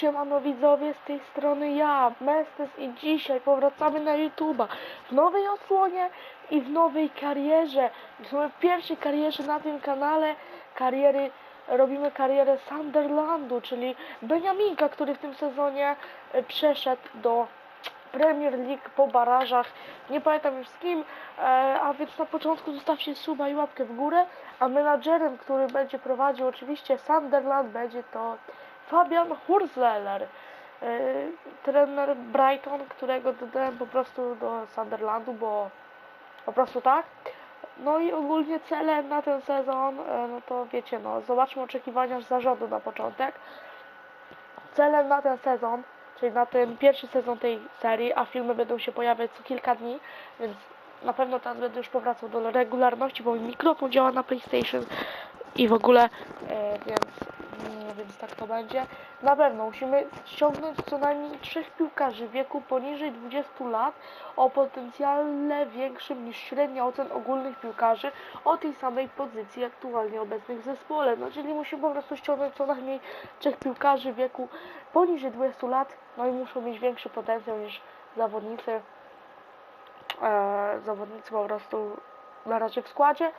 Siemano widzowie, z tej strony ja, Mestes i dzisiaj powracamy na YouTube'a w nowej odsłonie i w nowej karierze. Jesteśmy w pierwszej karierze na tym kanale, kariery, robimy karierę Sunderlandu, czyli Beniaminka, który w tym sezonie e, przeszedł do Premier League po barażach, nie pamiętam już z kim, e, a więc na początku zostawcie suba i łapkę w górę, a menadżerem, który będzie prowadził oczywiście Sunderland będzie to Fabian Hurzleller, e, trener Brighton, którego dodałem po prostu do Sunderlandu, bo po prostu tak. No i ogólnie cele na ten sezon, e, no to wiecie, no zobaczmy oczekiwania zarządu na początek. Celem na ten sezon, czyli na ten pierwszy sezon tej serii, a filmy będą się pojawiać co kilka dni, więc na pewno teraz będę już powracał do regularności, bo mikrofon działa na PlayStation i w ogóle, e, więc, więc tak to będzie. Na pewno musimy ściągnąć co najmniej trzech piłkarzy w wieku poniżej 20 lat o potencjale większym niż średnia ocen ogólnych piłkarzy o tej samej pozycji aktualnie obecnych w zespole. No czyli musimy po prostu ściągnąć co najmniej trzech piłkarzy w wieku poniżej 20 lat, no i muszą mieć większy potencjał niż zawodnicy e, zawodnicy po prostu na razie w składzie.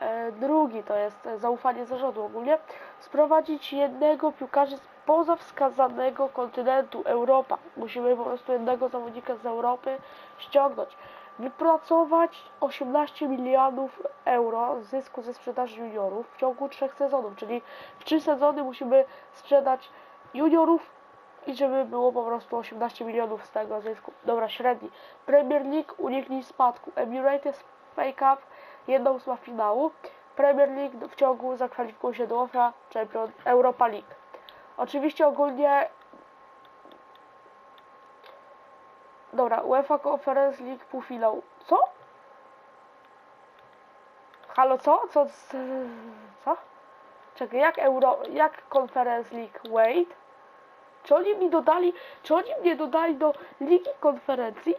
E, drugi to jest e, zaufanie zarządu ogólnie. Sprowadzić jednego piłkarza spoza wskazanego kontynentu Europa. Musimy po prostu jednego zawodnika z Europy ściągnąć. Wypracować 18 milionów euro zysku ze sprzedaży juniorów w ciągu trzech sezonów, czyli w trzy sezony musimy sprzedać juniorów i żeby było po prostu 18 milionów z tego zysku. Dobra, średni. Premier League uniknij spadku. Emirates Fake Cup, jedna ósma finału. Premier League w ciągu zakwalifikuj się do UEFA Champion Europa League. Oczywiście ogólnie Dobra, UEFA Conference League półfinał. Co? Halo, co? Co? Co? Czekaj, jak Euro... Jak Conference League? Wait. Czy oni mi dodali, czy oni mnie dodali do Ligi Konferencji?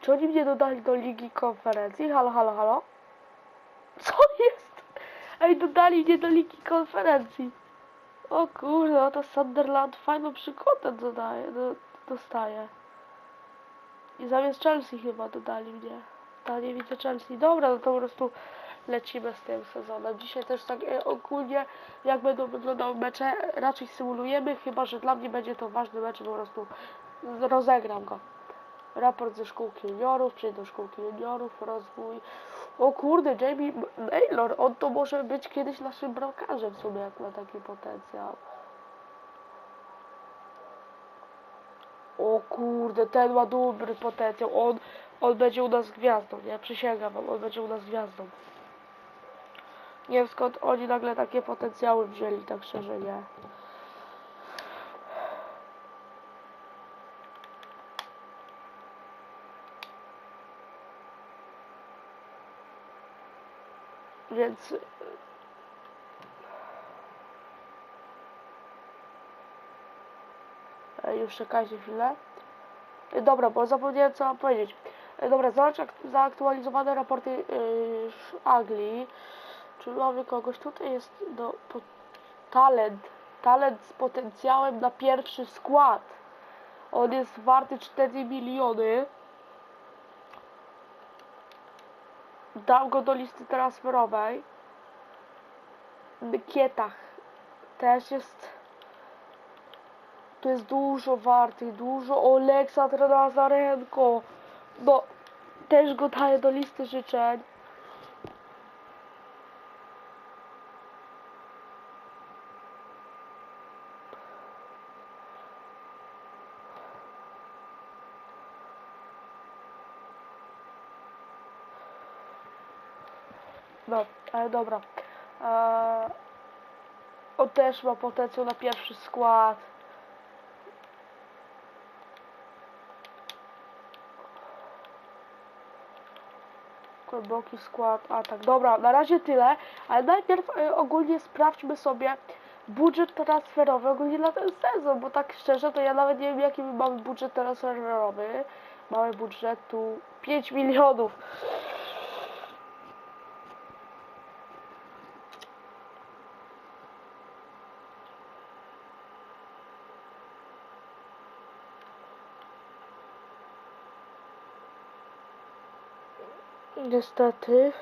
Czy oni mnie dodali do Ligi Konferencji? Halo, halo, halo? Co jest? Ej, dodali mnie do Ligi Konferencji. O kurde, to Sunderland fajną przygodę dodaje, do, dostaje. I zamiast Chelsea chyba dodali mnie. Ta nie widzę Chelsea. Dobra, no to po prostu lecimy z tym sezonem. Dzisiaj też tak e, ogólnie jak będą wyglądały mecze, raczej symulujemy, chyba że dla mnie będzie to ważny mecz, po prostu rozegram go. Raport ze szkółki juniorów, przyjdę do szkółki juniorów, rozwój. O kurde, Jamie Naylor, on to może być kiedyś naszym bramkarzem w sumie, jak ma taki potencjał. O kurde, ten ma dobry potencjał, on, on będzie u nas gwiazdą, nie? Przysięgam wam, on będzie u nas gwiazdą. Nie wiem skąd oni nagle takie potencjały wzięli, tak szczerze nie. Więc E, Już czekajcie chwilę. E, Dobra, bo zapomniałem co mam powiedzieć. E, Dobra, zobacz zaaktualizowane raporty yy, Anglii. Czy mamy kogoś? Tutaj jest po, talent. Talent z potencjałem na pierwszy skład. On jest warty 4 miliony. Dam go do listy transferowej. Kietach też jest. Tu jest dużo wartych, dużo Oleksandr Nazarenko. No, też go daję do listy życzeń. No, ale dobra. Eee, on też ma potencjał na pierwszy skład. Głęboki skład, a tak, dobra, na razie tyle, ale najpierw e, ogólnie sprawdźmy sobie budżet transferowy ogólnie na ten sezon, bo tak szczerze to ja nawet nie wiem jaki my mamy budżet transferowy. Mamy budżetu 5 milionów. Niestety.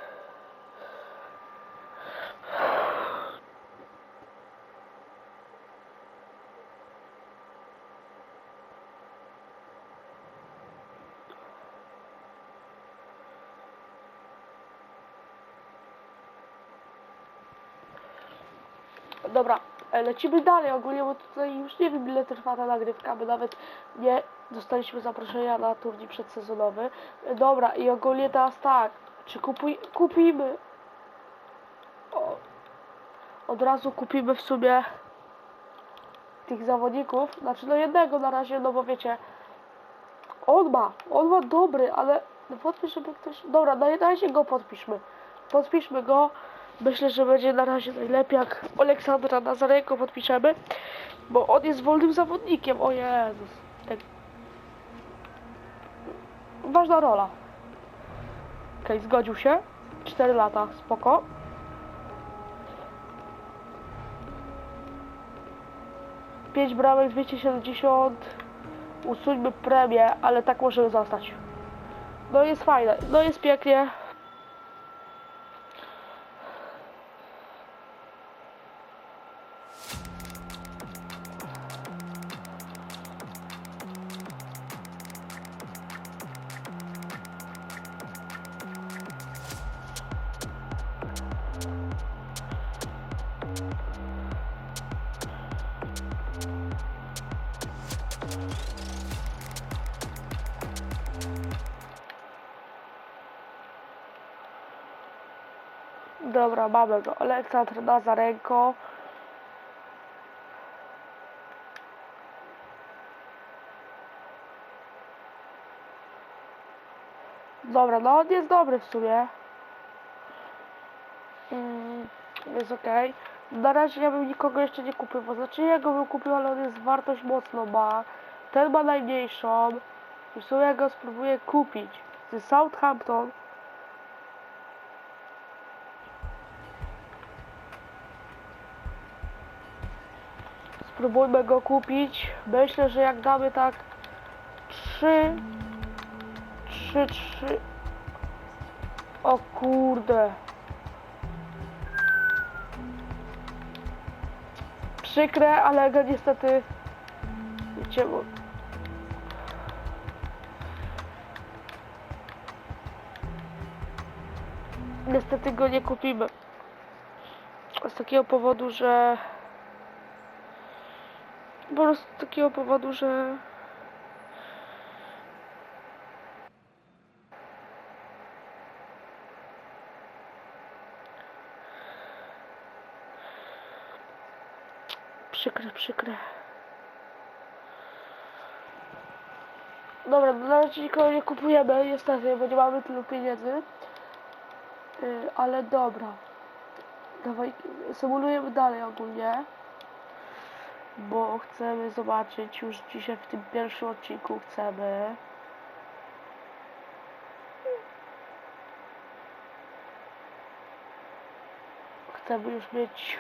Dobra, e, lecimy dalej ogólnie, bo tutaj już nie wiem ile trwa ta nagrywka, my nawet nie dostaliśmy zaproszenia na turniej przedsezonowy. Dobra, i ogólnie teraz tak, czy kupuj, kupimy o, od razu kupimy w sumie tych zawodników, znaczy no jednego na razie, no bo wiecie, on ma, on ma dobry, ale no podpisz, żeby ktoś, dobra, na razie go podpiszmy, podpiszmy go, myślę, że będzie na razie najlepiej jak Aleksandra Nazarego podpiszemy, bo on jest wolnym zawodnikiem, o Jezus, tak. Ważna rola. Okej, zgodził się, 4 lata, spoko. Pięć bramek, 270. Usuńmy premię, ale tak możemy zostać. No jest fajne, no jest pięknie. Dobra, mamy go. Aleksandr Nazarenko. Dobra, no on jest dobry w sumie. Mm, jest okej. Na razie ja bym nikogo jeszcze nie kupił, bo znaczy ja go bym kupił, ale on jest wartość mocno ma. Ten ma najmniejszą. I w sumie ja go spróbuję kupić. Z Southampton. Spróbujmy go kupić. Myślę, że jak damy tak 3 3 3 O kurde. Przykre, ale go niestety wiecie, bo niestety go nie kupimy. Z takiego powodu, że po prostu z takiego powodu, że przykre, przykre. Dobra, no na razie nikogo nie kupujemy, niestety, bo nie mamy tylu pieniędzy. Yy, ale dobra. Dawaj, symulujemy dalej ogólnie bo chcemy zobaczyć już dzisiaj w tym pierwszym odcinku chcemy. Chcemy już mieć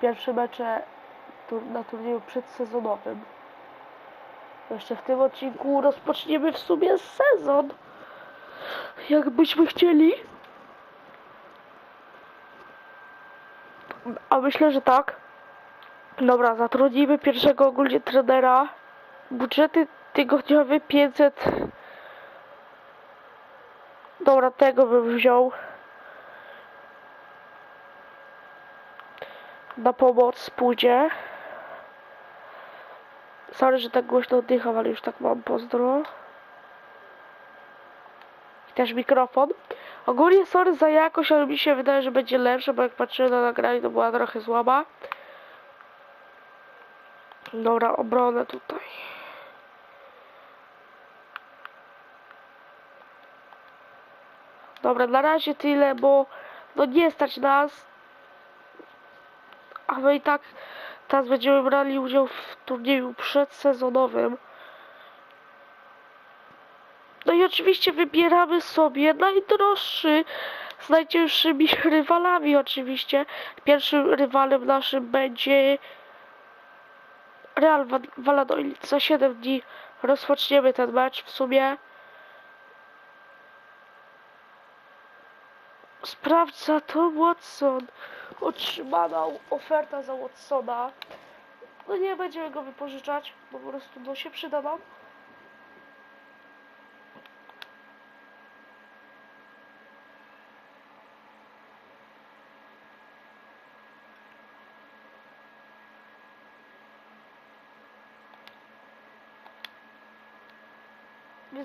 pierwsze mecze na turnieju przedsezonowym. Jeszcze w tym odcinku rozpoczniemy w sumie sezon jakbyśmy chcieli. A myślę, że tak Dobra, zatrudnimy pierwszego ogólnie trenera. Budżety tygodniowe 500. Dobra, tego bym wziął. Na pomoc pójdzie. Sorry, że tak głośno oddycham, ale już tak mam pozdro. I też mikrofon. Ogólnie sorry za jakość, ale mi się wydaje, że będzie lepsze, bo jak patrzyłem na nagranie, to była trochę słaba. Dobra, obronę tutaj. Dobra, na razie tyle, bo no nie stać nas. A my i tak teraz będziemy brali udział w turnieju przedsezonowym. No i oczywiście wybieramy sobie najdroższy z najcięższymi rywalami oczywiście. Pierwszym rywalem naszym będzie Real Valladolid. Za 7 dni rozpoczniemy ten mecz w sumie. Sprawdza to Watson. Otrzymana oferta za Watsona. No nie będziemy go wypożyczać, bo po prostu no się przyda nam.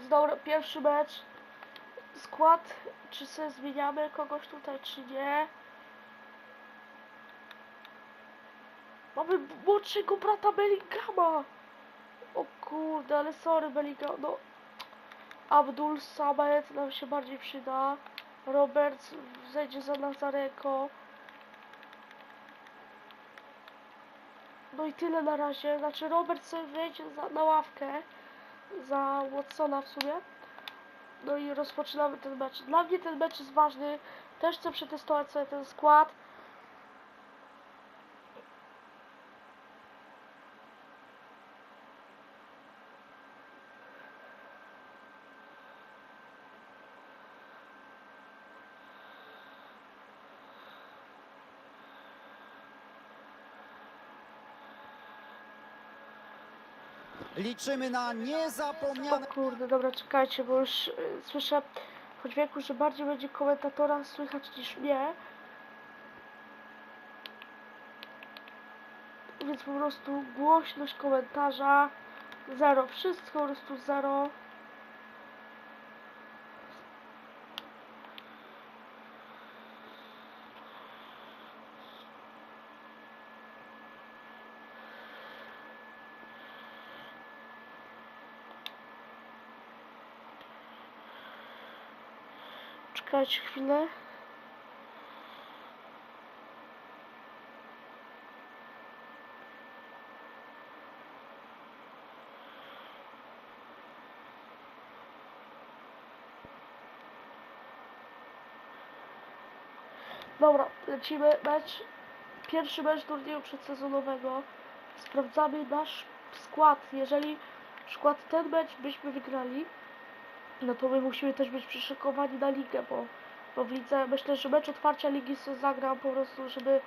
Dobra, pierwszy mecz. Skład, czy sobie zmieniamy kogoś tutaj, czy nie? Mamy młodszego brata Bellingama. O kurde, ale sorry Bellingham, no. Abdul Samet nam się bardziej przyda. Roberts zejdzie za Nazareko. No i tyle na razie. Znaczy Robert sobie wejdzie za, na ławkę za Watsona w sumie. No i rozpoczynamy ten mecz. Dla mnie ten mecz jest ważny. Też chcę przetestować sobie ten skład. Liczymy na niezapomniane O kurde, dobra, czekajcie, bo już y, słyszę po dźwięku, że bardziej będzie komentatora słychać niż mnie. Więc po prostu głośność komentarza zero, wszystko po prostu zero. Czekajcie chwilę. Dobra, lecimy mecz. Pierwszy mecz turnieju przedsezonowego. Sprawdzamy nasz skład. Jeżeli przykład ten mecz byśmy wygrali, no to my musimy też być przyszykowani na ligę, bo, bo w lidze myślę, że mecz otwarcia ligi zagram po prostu, żeby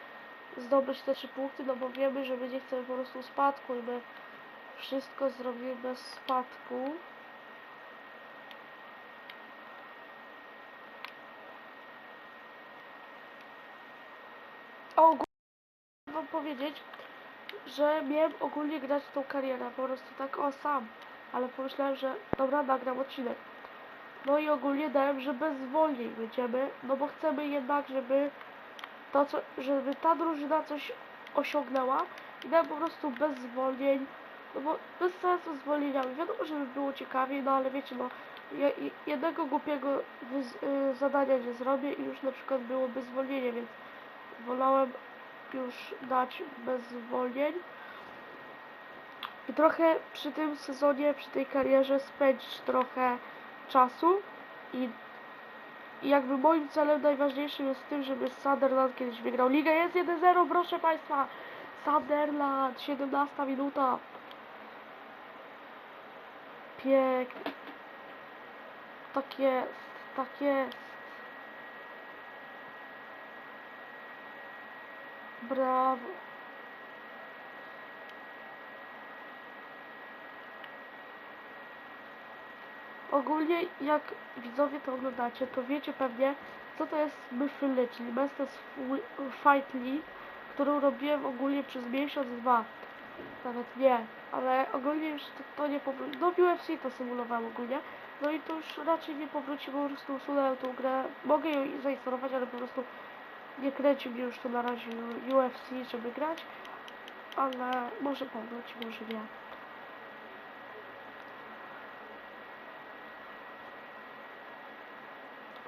zdobyć te trzy punkty, no bo wiemy, że my nie chcemy po prostu spadku i my wszystko zrobimy bez spadku. Ogólnie wam powiedzieć, że miałem ogólnie grać tą karierę, po prostu tak o sam, ale pomyślałem, że dobra, nagram odcinek. No i ogólnie dałem, że bez zwolnień będziemy, no bo chcemy jednak, żeby to, co, żeby ta drużyna coś osiągnęła i dałem po prostu bez zwolnień, no bo bez sensu zwolnieniami. Wiadomo, żeby było ciekawiej, no ale wiecie, no je, je- jednego głupiego y, zadania nie zrobię i już na przykład byłoby zwolnienie, więc wolałem już dać bez zwolnień i trochę przy tym sezonie, przy tej karierze spędzić trochę czasu i, jakby moim celem najważniejszym jest tym, żeby Sunderland kiedyś wygrał ligę. Jest 1-0, proszę Państwa! Sunderland, 17 minuta. Pięknie. Tak jest, tak jest. Brawo. Ogólnie jak widzowie to oglądacie, to wiecie pewnie, co to jest Myfyly, czyli Masters Fight League, którą robiłem ogólnie przez miesiąc, dwa. Nawet nie, ale ogólnie już to, to nie powróci. No UFC to symulowałem ogólnie. No i to już raczej nie powróci, bo po prostu usunąłem tą grę. Mogę ją zainstalować, ale po prostu nie kręci mnie już to na razie UFC, żeby grać. Ale może powróci, może nie.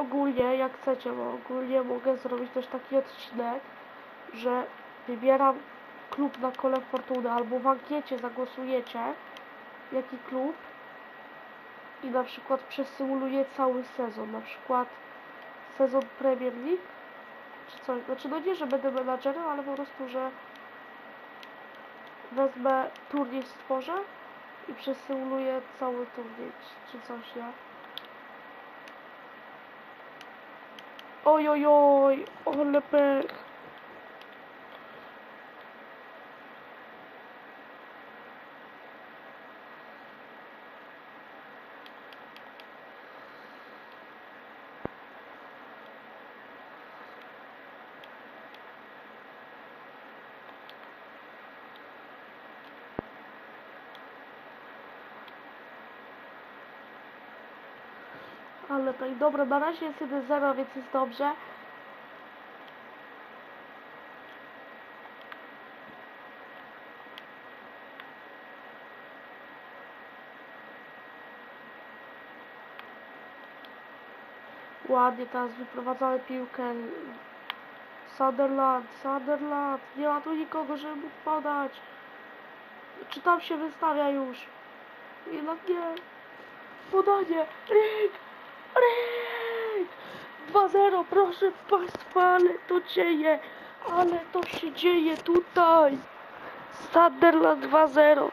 Ogólnie, jak chcecie, bo ogólnie mogę zrobić też taki odcinek, że wybieram klub na kole fortuny, albo w ankiecie zagłosujecie, jaki klub i na przykład przesymuluję cały sezon, na przykład sezon Premier League, czy coś, znaczy no nie, że będę menadżerem, ale po prostu, że wezmę turniej stworzę i przesymuluję cały turniej, czy coś, nie? Oy oy oy. All up. Ale tak, dobra, na razie jest 1-0, więc jest dobrze. Ładnie teraz wyprowadzamy piłkę. Sunderland, Sunderland, nie ma tu nikogo, żeby mógł podać. Czy tam się wystawia już? Jednak nie. Podanie, Rick! Rick! 2-0, proszę Państwa, ale to dzieje, ale to się dzieje tutaj. Sunderland 2-0.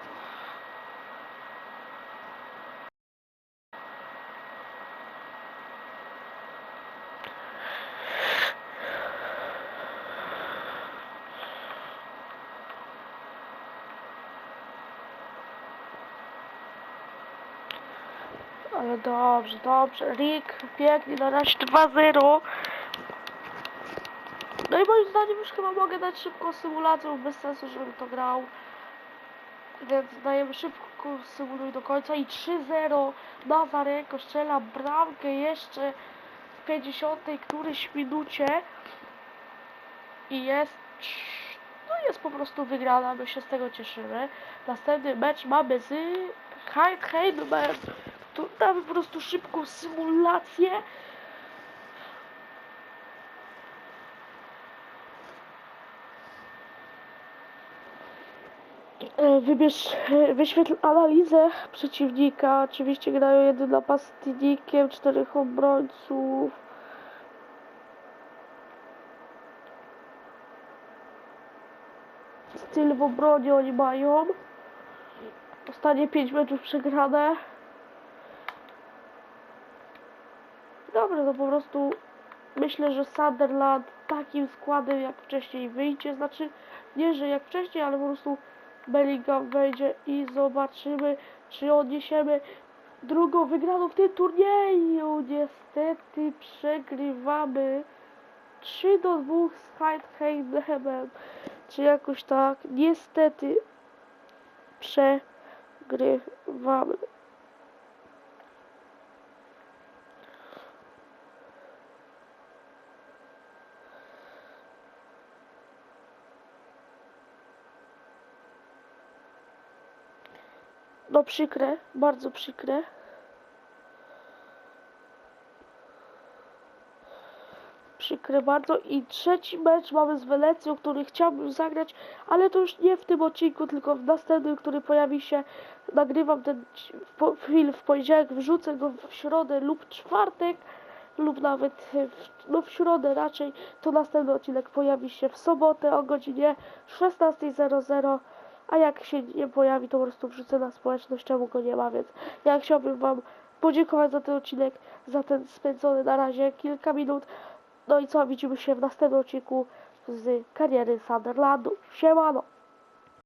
Ale dobrze, dobrze. Rick pięknie na razie 2-0. No i moim zdaniem już chyba mogę dać szybką symulację, bez sensu, żebym to grał. Więc dajemy szybko symuluj do końca i 3-0 Nazarenko strzela bramkę jeszcze w 50 któryś minucie i jest no jest po prostu wygrana, my się z tego cieszymy. Następny mecz mamy z Heidenheim. Tu damy po prostu szybką symulację. E, Wybierz, e, wyświetl analizę przeciwnika. Oczywiście grają jeden napastnikiem, czterech obrońców. Styl w obronie oni mają. Ostatnie 5 meczów przegrane. Dobra, to po prostu myślę, że Sunderland takim składem jak wcześniej wyjdzie. Znaczy, nie, że jak wcześniej, ale po prostu Bellingham wejdzie i zobaczymy, czy odniesiemy drugą wygraną w tym turnieju. Niestety przegrywamy 3 do 2 z Heidenheimem. Czy jakoś tak. Niestety przegrywamy. No przykre, bardzo przykre. Przykre bardzo. I trzeci mecz mamy z Welecją, który chciałbym zagrać, ale to już nie w tym odcinku, tylko w następnym, który pojawi się. Nagrywam ten film w poniedziałek, wrzucę go w środę lub czwartek, lub nawet w, no w środę raczej. To następny odcinek pojawi się w sobotę o godzinie 16.00. A jak się nie pojawi, to po prostu wrzucę na społeczność, czemu go nie ma, więc ja chciałbym Wam podziękować za ten odcinek, za ten spędzony na razie kilka minut. No i co, widzimy się w następnym odcinku z kariery Sunderlandu. Siemano!